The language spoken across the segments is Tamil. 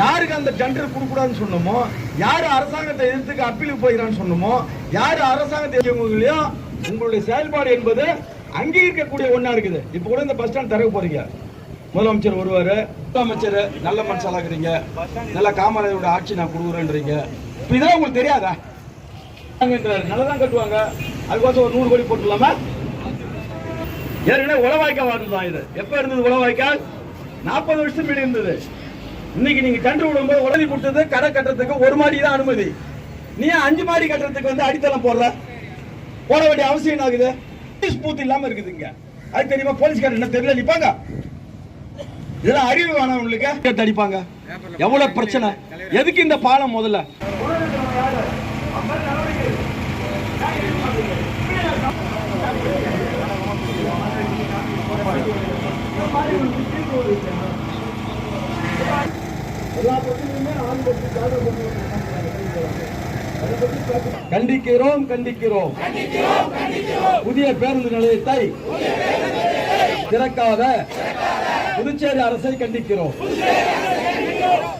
யாருக்கு அந்த டெண்டர் கொடுக்கூடாதுன்னு சொன்னோமோ யார் அரசாங்கத்தை எதிர்த்துக்கு அப்பீலுக்கு போயிடறான்னு சொன்னோமோ யார் அரசாங்கத்தை எதிர்க்கலையோ உங்களுடைய செயல்பாடு என்பது அங்கீகரிக்கக்கூடிய ஒண்ணா இருக்குது. இப்போ கூட இந்த பஸ் ஸ்டாண்ட் திறக்க போறீங்க. முதலமைச்சர் வருவாரு. முதலமைச்சர் நல்ல மனுஷாலா நல்ல காமராஜரோட ஆட்சி நான் கொடுக்குறேன்றீங்க. இப்போ இதெல்லாம் உங்களுக்கு தெரியாதா? நல்லதான் கட்டுவாங்க. அதுக்கோசம் ஒரு நூறு கோடி போட்டுலாமா ஏற்கனவே உளவாய்க்கா வார்டு தான் இது எப்போ இருந்தது உளவாய்க்கால் நாற்பது வருஷம் முன்னாடி இருந்தது. இன்னைக்கு நீங்க கண்டு விடும்போது உடனே கொடுத்தது கடை கட்டுறதுக்கு ஒரு மாடி தான் அனுமதி. நீ அஞ்சு மாடி கட்டுறதுக்கு வந்து அடித்தளம் போடல போட வேண்டிய அவசியம் என்ன ஆகுது? போலீஸ் பூத் இல்லாம இருக்குதுங்க அது தெரியுமா போலீஸ்காரர் என்ன தெரியல நிப்பாங்க இதெல்லாம் அறிவு வேணாம் உங்களுக்கு. அடிப்பாங்க. எவ்வளவு பிரச்சனை? எதுக்கு இந்த பாலம் முதல்ல? கண்டிக்கிறோம் கண்டிக்கிறோம். புதிய பேருந்து நிலையத்தை திறக்காத புதுச்சேரி அரசை கண்டிக்கிறோம்.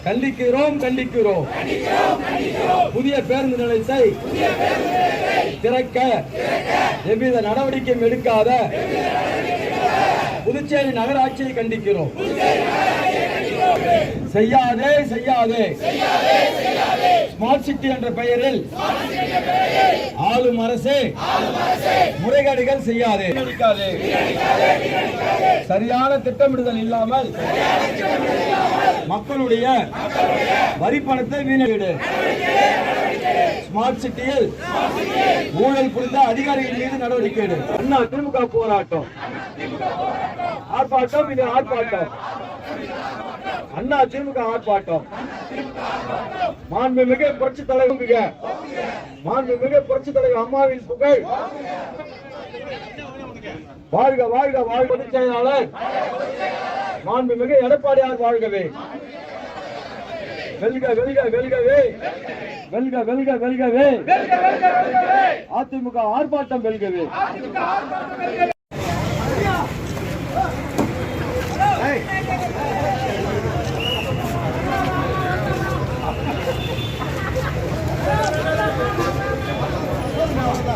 கண்டிக்கிறோம் கண்டிக்கிறோம். புதிய பேருந்து நிலையத்தை திறக்க எவ்வித நடவடிக்கையும் எடுக்காத புதுச்சேரி நகராட்சியை கண்டிக்கிறோம். செய்யாதே செய்யாதே. ஸ்மார்ட் சிட்டி என்ற பெயரில் ஆளும் அரசு முறைகேடுகள் செய்யாதே. சரியான திட்டமிடுதல் இல்லாமல் மக்களுடைய வரி பணத்தை வீணடிடு ஸ்மார்ட் சிட்டியில் ஊழல் புரிந்த அதிகாரிகள் மீது நடவடிக்கை எடு அண்ணா திமுக போராட்டம். ஆர்ப்பாட்டம் இது ஆர்ப்பாட்டம். அண்ணா திமுக ஆர்ப்பாட்டம். மாண்புமிகு புரட்சி தலைவங்க மாண்புமிகு புரட்சி தலைவர் அம்மாவின் புகழ். வாழ்க வாழ்க வாழ்க பொதுச் செயலாளர். மாண்புமிகு எடப்பாடியார் வாழ்கவே. வெல்க வெல்க வெல்கவே. வெல்க வெல்க வெல்கவே. அதிமுக ஆர்ப்பாட்டம் வெல்கவே.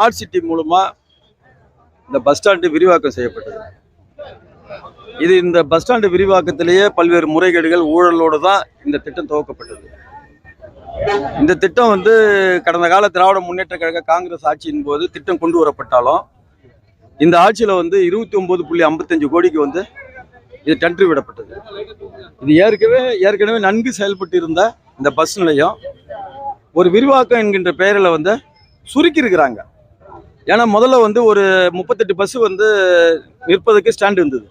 ஸ்மார்ட் சிட்டி மூலமாக இந்த பஸ் ஸ்டாண்டு விரிவாக்கம் செய்யப்பட்டது. இது இந்த பஸ் ஸ்டாண்டு விரிவாக்கத்திலேயே பல்வேறு முறைகேடுகள் ஊழலோடு தான் இந்த திட்டம் துவக்கப்பட்டது. இந்த திட்டம் வந்து கடந்த கால திராவிட முன்னேற்ற கழக காங்கிரஸ் ஆட்சியின் போது திட்டம் கொண்டு வரப்பட்டாலும் இந்த ஆட்சியில் வந்து இருபத்தி ஒன்பது புள்ளி ஐம்பத்தஞ்சு கோடிக்கு வந்து இது டெண்டர் விடப்பட்டது. இது ஏற்கனவே ஏற்கனவே நன்கு செயல்பட்டு இருந்த இந்த பஸ் நிலையம் ஒரு விரிவாக்கம் என்கின்ற பெயரில் வந்து சுருக்கியிருக்கிறாங்க. ஏன்னா முதல்ல வந்து ஒரு முப்பத்தெட்டு பஸ்ஸு வந்து நிற்பதுக்கு ஸ்டாண்டு இருந்தது.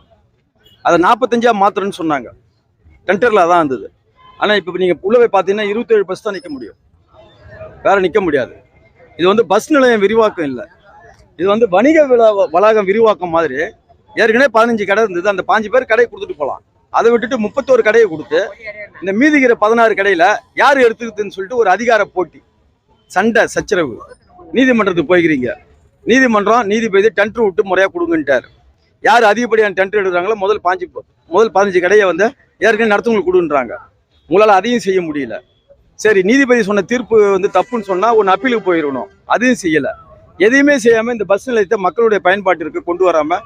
அதை நாற்பத்தஞ்சா மாத்திரன்னு சொன்னாங்க. டெண்டரில் அதான் இருந்தது. ஆனால் இப்போ நீங்கள் உள்ள போய் பார்த்தீங்கன்னா இருபத்தேழு பஸ் தான் நிற்க முடியும். வேற நிற்க முடியாது. இது வந்து பஸ் நிலையம் விரிவாக்கம் இல்லை. இது வந்து வணிக விழா- வளாகம் விரிவாக்கம் மாதிரி. ஏற்கனவே பதினஞ்சு கடை இருந்தது. அந்த பாஞ்சு பேர் கடையை கொடுத்துட்டு போகலாம். அதை விட்டுட்டு முப்பத்தோரு கடையை கொடுத்து இந்த மீதிக்கிற பதினாறு கடையில் யார் எடுத்துக்கிட்டுன்னு சொல்லிட்டு ஒரு அதிகார போட்டி. சண்டை சச்சரவு. நீதிமன்றத்துக்கு போய்க்கிறீங்க. நீதிமன்றம் நீதிபதி டெண்டர் விட்டு முறையாக கொடுங்கன்ட்டார். யார் அதிகப்படியான டெண்டர் எடுக்கிறாங்களோ முதல் பாஞ்சு முதல் பதினஞ்சு கடையை வந்து ஏற்கனவே நடத்தவங்களுக்கு கொடுன்றாங்க. உங்களால் அதையும் செய்ய முடியல. சரி நீதிபதி சொன்ன தீர்ப்பு வந்து தப்புன்னு சொன்னால் ஒன்று அப்பீலுக்கு போயிடணும். அதையும் செய்யலை. எதையுமே செய்யாமல் இந்த பஸ் நிலையத்தை மக்களுடைய பயன்பாட்டிற்கு கொண்டு வராமல்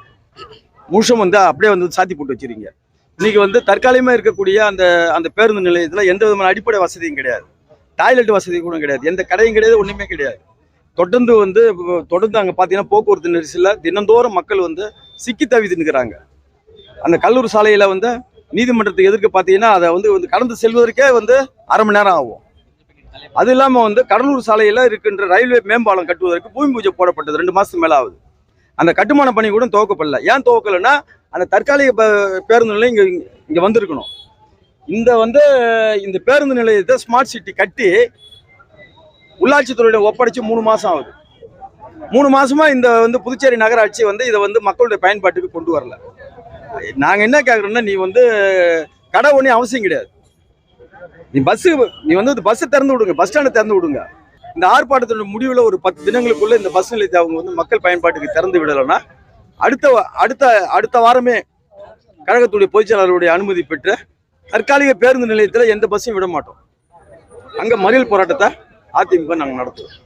முழுஷம் வந்து அப்படியே வந்து சாத்தி போட்டு வச்சிருக்கீங்க. இன்றைக்கி வந்து தற்காலிகமாக இருக்கக்கூடிய அந்த அந்த பேருந்து நிலையத்தில் எந்த விதமான அடிப்படை வசதியும் கிடையாது. டாய்லெட் வசதி கூட கிடையாது. எந்த கடையும் கிடையாது ஒன்றுமே கிடையாது. தொடர்ந்து வந்து தொடர்ந்து அங்கே பார்த்தீங்கன்னா போக்குவரத்து நெரிசலில் தினந்தோறும் மக்கள் வந்து சிக்கி தவித்து நிற்கிறாங்க. அந்த கல்லூர் சாலையில வந்து நீதிமன்றத்துக்கு எதிர்க்க பார்த்தீங்கன்னா அதை வந்து வந்து கடந்து செல்வதற்கே வந்து அரை மணி நேரம் ஆகும். அது இல்லாம வந்து கடலூர் சாலையில இருக்கின்ற ரயில்வே மேம்பாலம் கட்டுவதற்கு பூமி பூஜை போடப்பட்டது ரெண்டு மாதத்துக்கு மேலே ஆகுது அந்த கட்டுமான பணி கூட துவக்கப்படல. ஏன் துவக்கலைன்னா அந்த தற்காலிக பேருந்து நிலையம் இங்க இங்க வந்திருக்கணும். இந்த வந்து இந்த பேருந்து நிலையத்தை ஸ்மார்ட் சிட்டி கட்டி உள்ளாட்சித்துறையிடம் ஒப்படைச்சு மூணு மாசம் ஆகுது. மூணு மாசமா இந்த வந்து புதுச்சேரி நகராட்சி வந்து இதை வந்து மக்களுடைய பயன்பாட்டுக்கு கொண்டு வரல. நாங்க என்ன கேக்குறோம்னா நீ வந்து கடை ஒன்றும் அவசியம் கிடையாது. நீ பஸ்ஸு நீ வந்து பஸ்ஸை திறந்து விடுங்க பஸ் ஸ்டாண்டை திறந்து விடுங்க. இந்த ஆர்ப்பாட்டத்தோட முடிவில் ஒரு பத்து தினங்களுக்குள்ள இந்த பஸ் நிலையத்தை அவங்க வந்து மக்கள் பயன்பாட்டுக்கு திறந்து விடலைன்னா அடுத்த அடுத்த அடுத்த வாரமே கழகத்துடைய பொதுச்செயலாளருடைய அனுமதி பெற்று தற்காலிக பேருந்து நிலையத்தில் எந்த பஸ்ஸையும் விட மாட்டோம். அங்கே மறியல் போராட்டத்தை அதிமுக நாங்கள் நடத்துவோம்